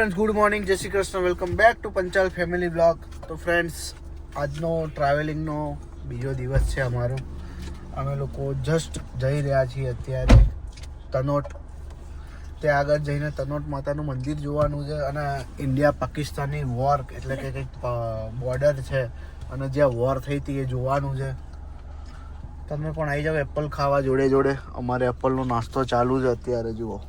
Friends good morning જય Shri Krishna. Welcome back to Panchal family blog તો friends આજનો ટ્રાવેલિંગનો બીજો દિવસ છે અમારો. અમે લોકો જસ્ટ જઈ રહ્યા છીએ અત્યારે તનોટ. ત્યાં આગળ જઈને તનોટ માતાનું મંદિર જોવાનું છે અને ઇન્ડિયા પાકિસ્તાનની વોર એટલે કે કંઈક બોર્ડર છે. અને જ્યાં વોર થઈ હતી એ જોવાનું છે. તમે પણ આવી જાઓ એપલ ખાવા જોડે જોડે. અમારે એપલનો નાસ્તો ચાલુ છે અત્યારે, જુઓ.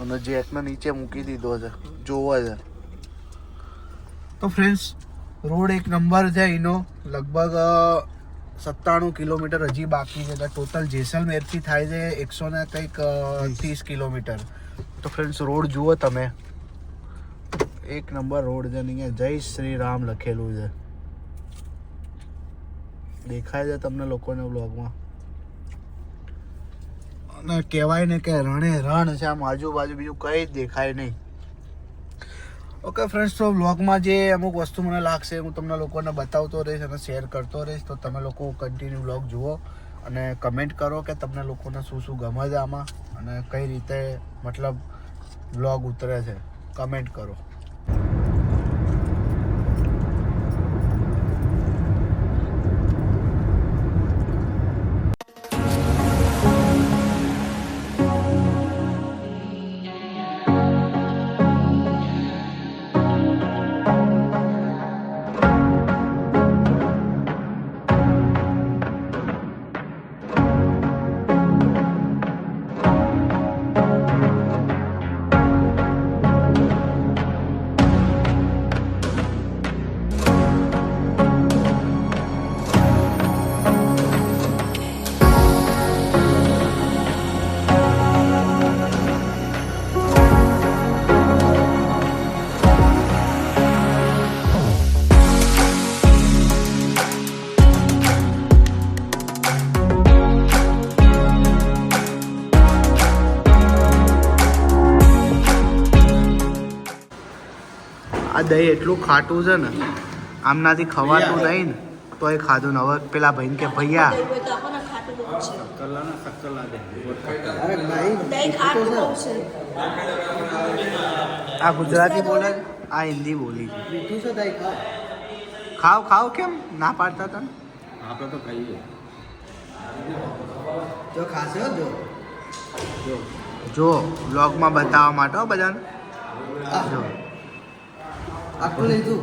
અને જેકને નીચે મૂકી દીધો છે. જોવો છે. તો ફ્રેન્ડ્સ રોડ એક નંબર છે એનો લગભગ સત્તાણું કિલોમીટર હજી બાકી છે. એટલે ટોટલ જેસલમેરથી થાય છે એકસો ને કંઈક ત્રીસ. કિલોમીટર. તો ફ્રેન્ડ્સ રોડ જુઓ તમે. એક નંબર રોડ છે અહીંયા જય શ્રી રામ લખેલું છે. દેખાય છે તમને લોકોને બ્લોગમાં અને કહેવાય ને કે રણે રણ છે, આમ આજુબાજુ બીજું કંઈ જ દેખાય નહીં. ઓકે ફ્રેન્ડ્સ તો વ્લોગમાં જે અમુક વસ્તુ મને લાગશે, હું તમને લોકોને બતાવતો રહીશ અને શેર કરતો રહીશ, તો તમે લોકો કન્ટિન્યુ વ્લોગ જુઓ અને કમેન્ટ કરો કે તમને લોકોને શું શું ગમે છે આમાં અને કઈ રીતે, મતલબ વ્લોગ ઉતરે છે. કમેન્ટ કરો. દહીં એટલું ખાટું છે ને આમનાથી ખવાતું નહીં ને તો એ ખાધું ને. હવે પેલા ભાઈ કે ભૈયા. આ ગુજરાતી બોલે આ હિન્દી બોલી. છે ખાવ? ખાવ કેમ? ના પાડતા તને? આપણે તો ખાઈએ. જો ખાશે જો. જો બ્લોગમાં બતાવવા માટે હો બધાને. જો. આખું લીધું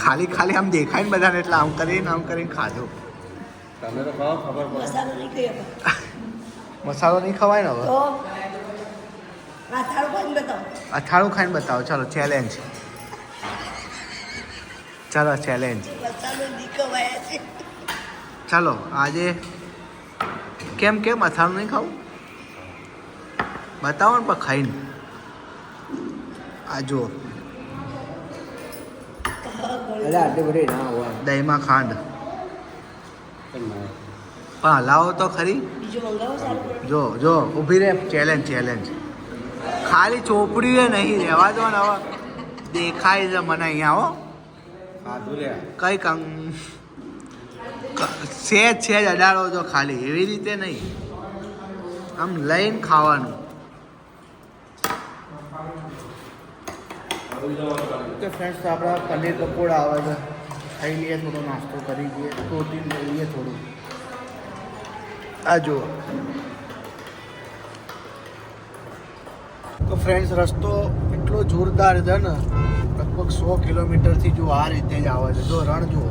ખાલી ખાલી આમ દેખાય ને બધાને એટલે આમ કરીને આમ કરીને ખાજો તમે તો ખાઓ ખબર પડે. મસાલો નહીં ખાઈ મસાલો નહીં ખવાય ને હવે? અથાળું ખાઈને બતાવો. અથાણું ખાઈને બતાવો. ચાલો ચેલેન્જ ચાલો ચેલેન્જ ચાલો આજે કેમ કેમ અથાણું નહીં ખાવું? બતાવો ને પણ ખાઈને. આ જુઓ. એટલે આટલી બધી ના હોય. દહીંમાં ખાંડ. પણ હલાવો તો ખરી. બીજું મંગાવો સારું જો જો ઊભી રહે ચેલેન્જ ચેલેન્જ ખાલી ચોપડી નહીં રહેવા દો ને હવે. દેખાય છે મને અહીંયા હો. કઈ કંગ સેજ સેજ અડાડો તો ખાલી. એવી રીતે નહીં. આમ લઈને ખાવાનું. તો ફ્રેન્ડ્સ આપણા પનીર પકોડા આવે છે. ખાઈ લઈએ થોડો નાસ્તો કરી દઈએ. પ્રોટીન લઈ લઈએ થોડું. આ જુઓ. તો ફ્રેન્ડ્સ રસ્તો એટલો જોરદાર છે ને, લગભગ સો કિલોમીટરથી જો આ રીતે જ આવે છે. જો રણ જુઓ.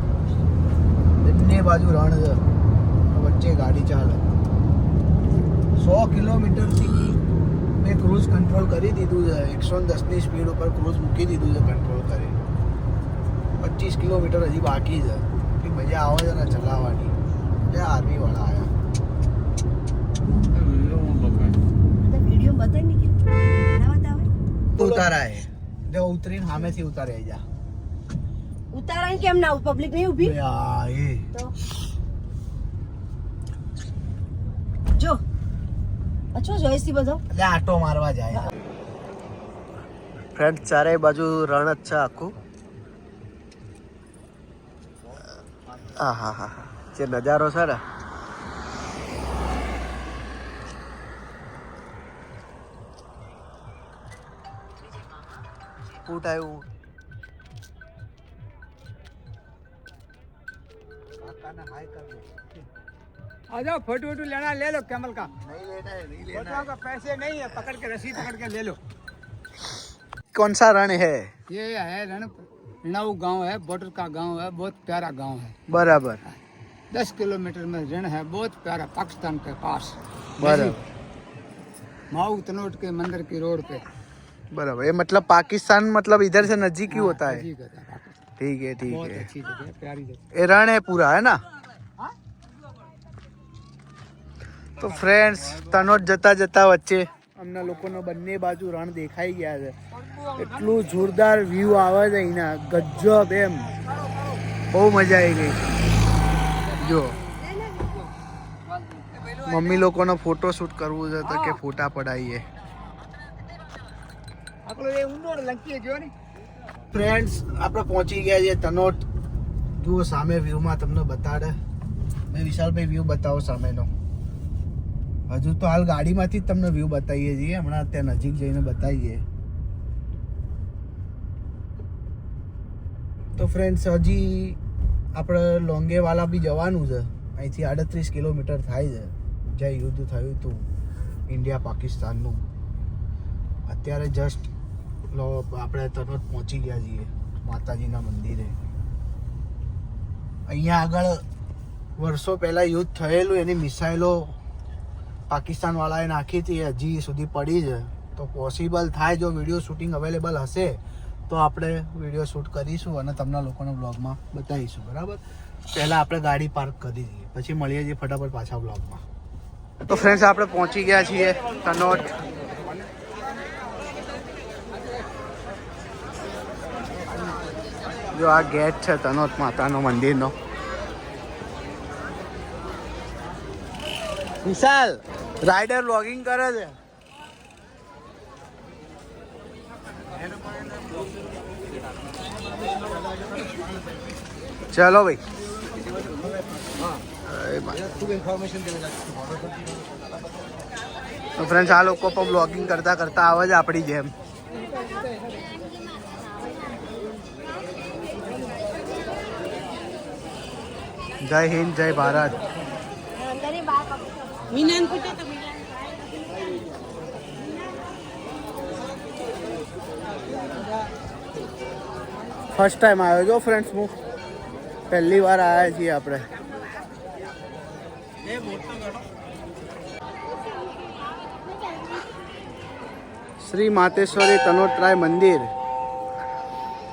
બંને બાજુ રણ છે. વચ્ચે ગાડી ચાલે. સો કિલોમીટરથી મેં ક્રૂઝ કંટ્રોલ કરી દીધું છે. એકસો દસની સ્પીડ ઉપર ક્રૂઝ મૂકી દીધું છે કંટ્રોલ કરી. પચીસ કિલોમીટર હજી બાકી છે. કે મજા આવે છે ને ચલાવવાની. એટલે આર્મીવાળા આવ્યા ઉતારાય. જો ઉતરીને સામેથી ઉતારે જા. ઉતારાય કેમ ના? પબ્લિક નહીં ઊભી? એ. તો શું જોઈશ બધો? એટલે આટો મારવા જાય. ફ્રેન્ડ ચારે બાજુ રણ જ છે આખું. હા હા હા. જે નજારો છે ને. ફૂટ આવ્યું. आ जाओ फ़ोटो वोटो लेना ले लो कैमल का। पैसे नहीं है पकड़ के रसीद पकड़ के ले लो। कौन सा रण है? ये है रण नव गाँव है बॉर्डर का गाँव है बहुत प्यारा गाँव है। बराबर। दस किलोमीटर में रण है बहुत प्यारा पाकिस्तान के पास। बराबर। माऊ तनोट के मंदिर की रोड पे। बराबर ये मतलब पाकिस्तान मतलब इधर से नज़दीक ही हाँ, होता है। ठीक है ठीक बहुत है। अच्छी जगह प्यारी जगह ये रण है पूरा है ना? તો ફ્રેન્ડ્સ તનોટ જતા જતા વચ્ચે અમના લોકોનો બંને બાજુ રણ દેખાઈ ગયા છે. એટલું જોરદાર વ્યૂ આવે છે અહીંના. ગજબ એમ. બહુ મજા આવી ગઈ. જો. મમ્મી લોકોનો ફોટો શૂટ કરવું છે તો કે ફોટા પડાવીએ. આપણો એ ઊંડો લંકી ગયો ને. ફ્રેન્ડ્સ આપણે પહોંચી ગયા છીએ તનોટ. જુઓ સામે વ્યૂમાં તમને બતાડે. મેં વિશાલભાઈ વ્યૂ બતાવો સામેનો. હજુ તો હાલ ગાડીમાંથી જ તમને વ્યૂ બતાવીએ છીએ. હમણાં ત્યાં નજીક જઈને બતાવીએ. તો ફ્રેન્ડ્સ હજી આપણે લોંગેવાલા બી જવાનું છે. અહીંથી આડત્રીસ કિલોમીટર થાય છે. જ્યાં યુદ્ધ થયું હતું ઇન્ડિયા, પાકિસ્તાનનું. અત્યારે જસ્ટ આપણે તરત પહોંચી ગયા છીએ માતાજીના મંદિરે. અહીંયા આગળ વર્ષો પહેલાં યુદ્ધ થયેલું, એની મિસાઇલો પાકિસ્તાનવાળાએ નાખી હતી હજી સુધી પડી છે. તો પોસિબલ થાય જો વીડિયો શૂટિંગ અવેલેબલ હશે, તો આપણે વીડિયો શૂટ કરીશું અને તમને લોકોને બ્લોગમાં બતાવીશું, બરાબર? પહેલાં આપણે ગાડી પાર્ક કરી દઈએ, પછી મળીએ છીએ ફટાફટ પાછા બ્લોગમાં તો ફ્રેન્ડ્સ આપણે પહોંચી ગયા છીએ તનોટ. જો આ ગેટ છે તનોત માતાનો મંદિરનો. વિશાલ! રાઇડર લોગિંગ કરે છે. ચલો ભાઈ. તો ફ્રેન્ડ્સ આ લોકો પણ બ્લોગિંગ કરતા કરતા આવે છે આપણી જેમ. જય હિન્દ, જય ભારત. ફર્સ્ટ ટાઈમ આવ્યો છો ફ્રેન્ડ્સ હું? પહેલી વાર આવ્યા છીએ આપણે. શ્રી માતેશ્વરી તનોટરાય મંદિર.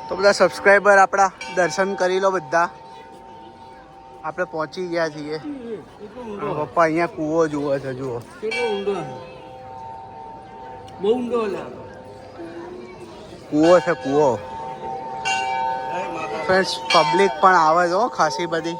તો બધા સબસ્ક્રાઈબર આપણા દર્શન કરી લો બધા. આપણે પહોંચી ગયા છીએ. પપ્પા અહીંયા કૂવો જુઓ છે જુઓ. બહુ ઊંડો કૂવો છે કૂવો. ફ્રેન્ડ્સ પબ્લિક પણ આવે છે ખાસી બધી.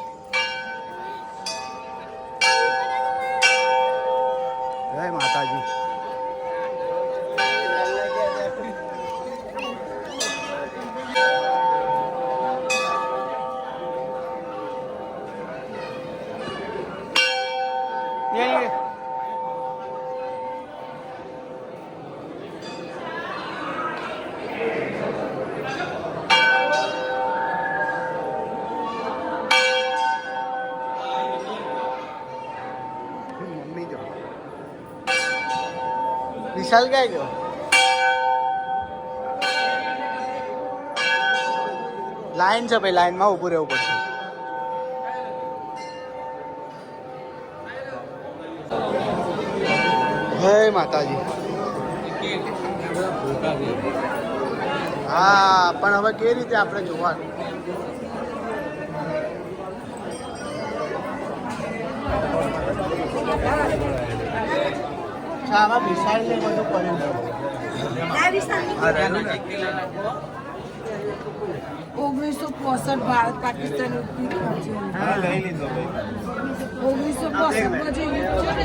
ક્યાં ગયો લાઈન છે ભાઈ, લાઈનમાં ઊભું રહેવું પડશે. જય માતાજી. હા, પણ હવે કેવી રીતે આપણે જોવાનું? અચ્છા આમાં મિસાઇલ ને બધું પડ્યું છે. ઓગણીસો પોસઠ ભારત પાકિસ્તાન ઓગણીસો પોસઠ પછી યુદ્ધ છે ને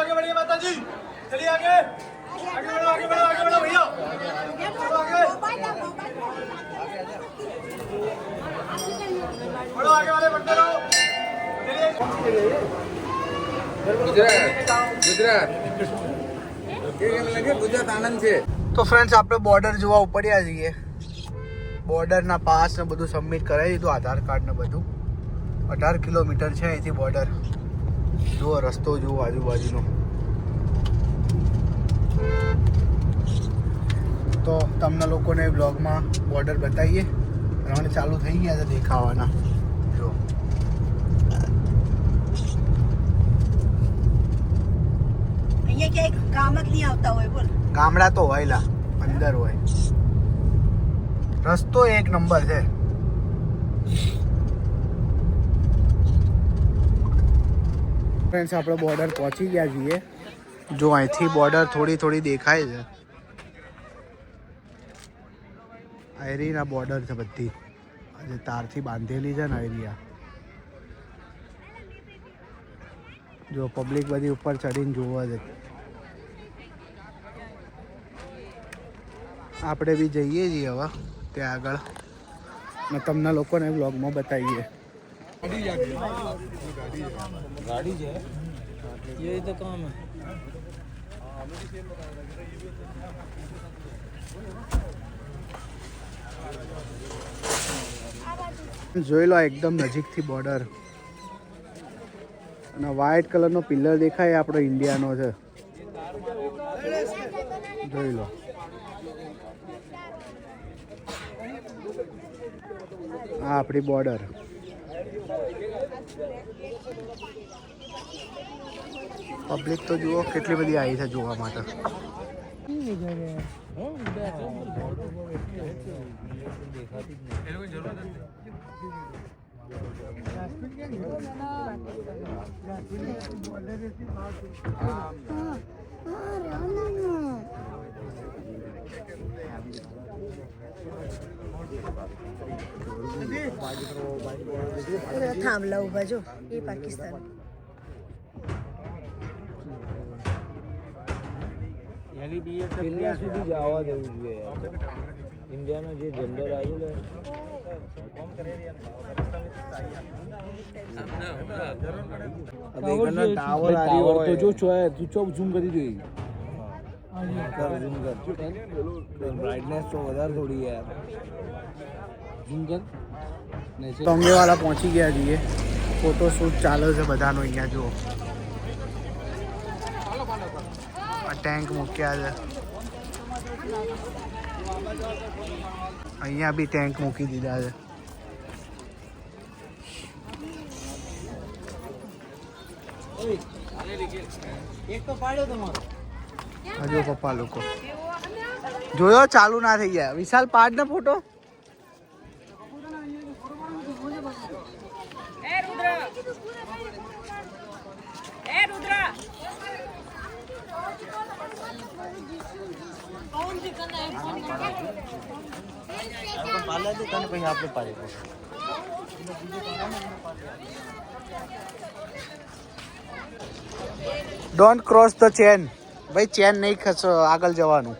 आगे बढ़िए माता जी चलिए आगे आगे बढ़ो आगे बढ़ो आगे बढ़ो भैया बढ़ो आगे वाले बढ़ते रहो चलिए જો તો ફ્રેન્ડ્સ આપણે બોર્ડર જોવા ઉપડ્યા છીએ. બોર્ડરના પાસ ને બધું સબમિટ કરાવી દીધું, આધાર કાર્ડ ને બધું. અઢાર કિલોમીટર છે અહીંથી બોર્ડર જુઓ, રસ્તો જુઓ આજુબાજુનો. તો તમને લોકોને બ્લોગમાં બોર્ડર બતાવીએ. રણ ચાલુ થઈ ગયા છે દેખાવાના. જો અહીંયા ક્યાંય કામ જ નહીં આવતા હોય બોલ. ગામડા તો હોયલા અંદર હોય. રસ્તો એક નંબર છે. ફ્રેન્ડ્સ આપણે બોર્ડર પહોંચી ગયા છીએ. જો અહીંથી બોર્ડર થોડી થોડી દેખાય છે. આયરીના બોર્ડર છે બધી. આજે તારથી બાંધેલી છે ને આયરિયા. જો પબ્લિક બધી ઉપર ચડીને જોવા છે. આપણે બી જઈએ છીએ હવે, ત્યાં આગળ. ને તમને લોકોને બ્લોગમાં બતાવીએ. જોઈ લો એકદમ નજીકથી બોર્ડર અને વ્હાઈટ કલરનો પિલ્લર દેખાય આપણો ઇન્ડિયાનો છે. જોઈ લો. આ આપણી બોર્ડર પબ્લિક તો જુઓ કેટલી બધી આવી છે જોવા માટે. થાંભલા ઊભા જો એ પાકિસ્તાન પેલા સુધી જવા દેવું જોઈએ યાર. ઇન્ડિયાનો જે જનરલ આવેલો ટાવર ટાવર તો જો છો તું ચો ઝૂમ કરી દે કર ઝૂમ કર બ્રાઇટનેસ તો વધારે થોડી યાર. ઝૂમ કર ટોંગેવાલા પહોંચી ગયા છીએ. ફોટો શૂટ ચાલે છે બધાનો અહીંયા જુઓ. આ ટેન્ક મૂક્યા છે. અહીંયા બી ટેન્ક મૂકી દીધા છે. એક તો પાડ્યો તમારો. હજુ પપ્પા લોકો. જોયો? ચાલુ ના થઈ ગયા વિશાલ પાડ ને photo don't cross the chain ભાઈ, ચેન નહીં ખસો, આગળ જવાનું.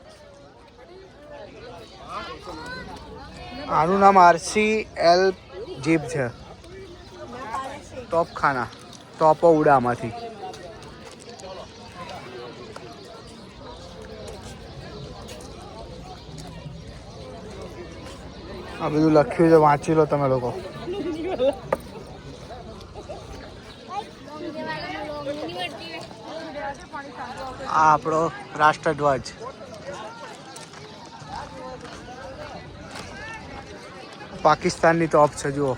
આનું નામ આરસી એલ જીપ છે. તોપખાના ટોપો ઉડામાંથી. આ બધું લખ્યું છે, વાંચી લો તમે લોકો. આ આપણો રાષ્ટ્રધ્વજ. પાકિસ્તાનની ટોપ છે જુઓ.